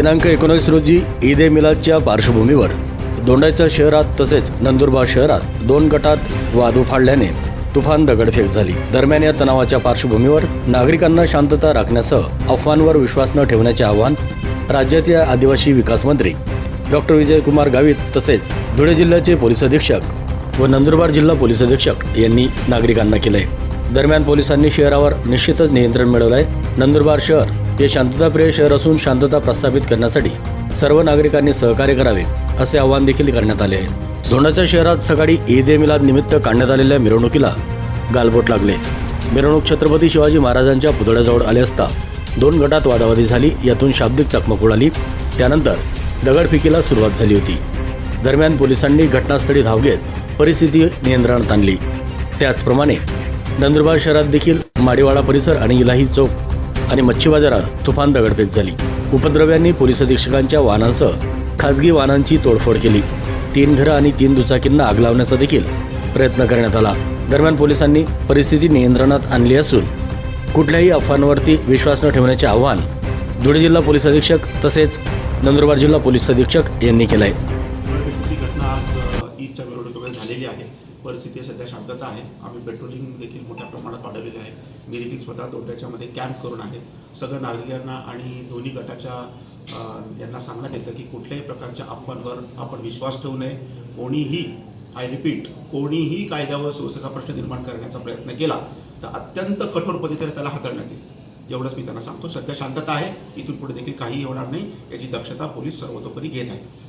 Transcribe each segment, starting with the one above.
दिनांक एकोणीस रोजी ईद ए मिलादच्या पार्श्वभूमीवर दोंडाच्या शहरात तसेच नंदुरबार शहरात दोन गटात वाद उफाडल्याने तुफान दगडफेक झाली. दरम्यान या तणावाच्या पार्श्वभूमीवर नागरिकांना शांतता राखण्यासह अफवांवर विश्वास न ठेवण्याचे आवाहन राज्याचे आदिवासी विकास मंत्री डॉक्टर विजयकुमार गावित तसेच धुळे जिल्ह्याचे पोलीस अधीक्षक व नंदुरबार जिल्हा पोलीस अधीक्षक यांनी नागरिकांना केलंय. दरम्यान पोलिसांनी शहरावर निश्चितच नियंत्रण मिळवलं आहे नंदुरबार शहर हे शांतताप्रिय शहर असून शांतता प्रस्थापित करण्यासाठी सर्व नागरिकांनी सहकार्य करावे असे आवाहन देखील करण्यात आले आहे. धोंडाच्या शहरात सकाळी ईद ए मिलाद निमित्त काढण्यात आलेल्या मिरवणुकीला गालबोट लागले. मिरवणूक छत्रपती शिवाजी महाराजांच्या पुतळ्याजवळ आले असता दोन गटात वादावादी झाली यातून शाब्दिक चकमक उडाली त्यानंतर दगडफेकीला सुरुवात झाली होती. दरम्यान पोलिसांनी घटनास्थळी धाव घेत परिस्थिती नियंत्रणात आणली. त्याचप्रमाणे नंदुरबार शहरात देखील माडीवाडा परिसर आणि इलाही चौक आणि मच्छी बाजारात तुफान दगडफेक झाली. उपद्रव्यांनी पोलीस अधीक्षकांच्या वाहनांसह खासगी वाहनांची तोडफोड केली. तीन घरं आणि तीन दुचाकींना आग लावण्याचा देखील प्रयत्न करण्यात आला. दरम्यान पोलिसांनी परिस्थिती नियंत्रणात आणली असून कुठल्याही अफवांवरती विश्वास न ठेवण्याचे आव्हान धुळे जिल्हा पोलीस अधीक्षक तसेच नंदुरबार जिल्हा पोलीस अधीक्षक यांनी केलं आहे झालेली आहे. परिस्थिती सध्या शांतता आहे. आम्ही पेट्रोलिंग देखील मोठ्या प्रमाणात वाढवलेली आहे. मी देखील स्वतः दोड्याच्यामध्ये कॅम्प करून आहे. सगळ्या नागरिकांना आणि दोन्ही गटाच्या यांना सांगण्यात येतं की कुठल्याही प्रकारच्या अफवांवर आपण विश्वास ठेवू नये. कोणीही आय रिपीट कोणीही कायद्यावर सुव्यवस्थेचा प्रश्न निर्माण करण्याचा प्रयत्न केला तर अत्यंत कठोर पद्धतीने त्याला हाताळण्यात येईल. एवढंच मी त्यांना सांगतो. सध्या शांतता आहे. इथून पुढे देखील काही होणार नाही. याची दक्षता पोलीस सर्वतोपरी घेत आहेत.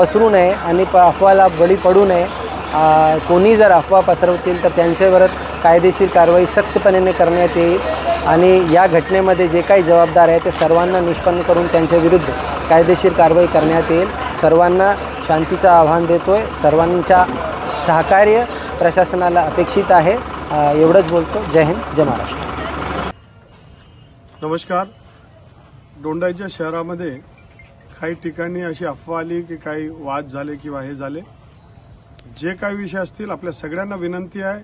पसरू नये आणि प अफवाला बळी पडू नये. कोणी जर अफवा पसरवतील तर त्यांच्यावर कायदेशीर कारवाई सक्तपणे करण्यात येईल आणि या घटनेमध्ये जे काही जबाबदार आहे ते सर्वांना निष्पन्न करून त्यांच्या विरुद्ध कायदेशीर कारवाई करण्यात येईल. सर्वांना शांतीचं आव्हान देतो आहे सर्वांच्या सहकार्य प्रशासनाला अपेक्षित आहे. एवढंच बोलतो. जय हिंद जय महाराष्ट्र. नमस्कार. दोंडाईच्या शहरामध्ये काही ठिकाणी अशी अफवा आली की काही वाद झाले किंवा हे झाले. जे काही विषय असतील आपल्या सगळ्यांना विनंती आहे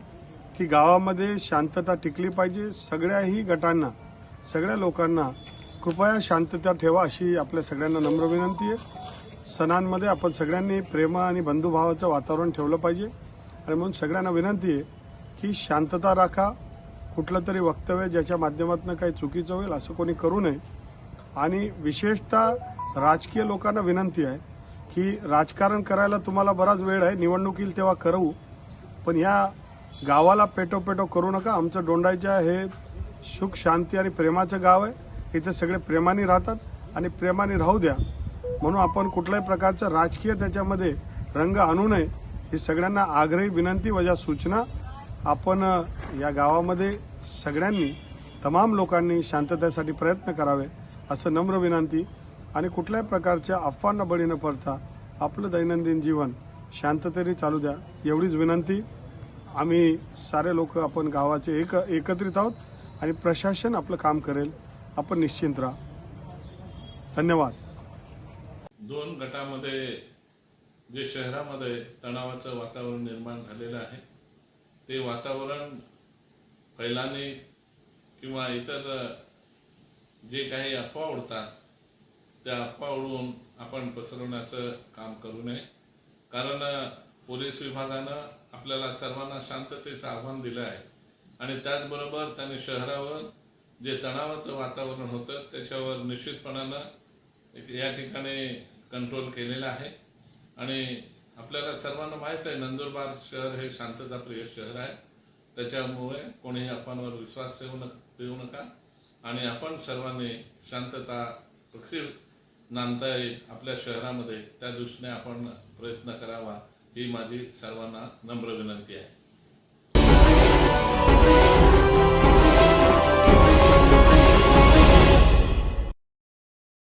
की गावामध्ये शांतता टिकली पाहिजे. सगळ्याही गटांना सगळ्या लोकांना कृपया शांतता ठेवा अशी आपल्या सगळ्यांना नम्र विनंती आहे. सणांमध्ये आपण सगळ्यांनी प्रेम आणि बंधुभावाचं वातावरण ठेवलं पाहिजे. आणि म्हणून सगळ्यांना विनंती आहे की शांतता राखा. कुठलं तरी वक्तव्य ज्याच्या माध्यमातून काही चुकीचं होईल असं कोणी करू नये. आणि विशेषतः राजकीय लोकांना विनंती आहे की राजकारण करायला तुम्हाला बराच वेळ आहे निवडणूक येईल तेव्हा करू. पण या गावाला पेटो पेटो करू नका. आमचं दोंडाईच्या हे सुख शांती आणि प्रेमाचं गाव आहे. इथे सगळे प्रेमाने राहतात आणि प्रेमाने राहू द्या. म्हणून आपण कुठल्याही प्रकारचं राजकीय त्याच्यामध्ये रंग आणू नये ही सगळ्यांना आग्रही विनंती व ज्या सूचना आपण या गावामध्ये सगळ्यांनी तमाम लोकांनी शांततेसाठी प्रयत्न करावे असं नम्र विनंती. आणि कुठल्याही प्रकारच्या अफवांना बळी न पडता आपलं दैनंदिन जीवन शांततेने चालू द्या. एवढीच विनंती. आम्ही सारे लोक आपण गावाचे एक एकत्रित आहोत आणि प्रशासन आपलं काम करेल. आपण निश्चिंत राहा. धन्यवाद. दोन गटामध्ये जे शहरामध्ये तणावाचं वातावरण निर्माण झालेलं आहे ते वातावरण फैलाने किंवा इतर जे काही अफवा उडतात त्या अफवा उडवून आपण पसरवण्याचं काम करू नये. कारण पोलीस विभागानं आपल्याला सर्वांना शांततेचं आव्हान दिलं आहे. आणि त्याचबरोबर त्यांनी शहरावर जे तणावाचं वातावरण होतं त्याच्यावर निश्चितपणानं या ठिकाणी कंट्रोल केलेला आहे. आणि आपल्याला सर्वांना माहीत आहे नंदुरबार शहर हे शांतताप्रिय शहर आहे. त्याच्यामुळे कोणीही आपणवर विश्वास ठेवू न ठेवू नका. आणि आपण सर्वांनी शांतता पक्षी नांदता येईल आपल्या शहरामध्ये त्या दृष्टीने आपण प्रयत्न करावा ही माझी सर्वांना नम्र विनंती आहे.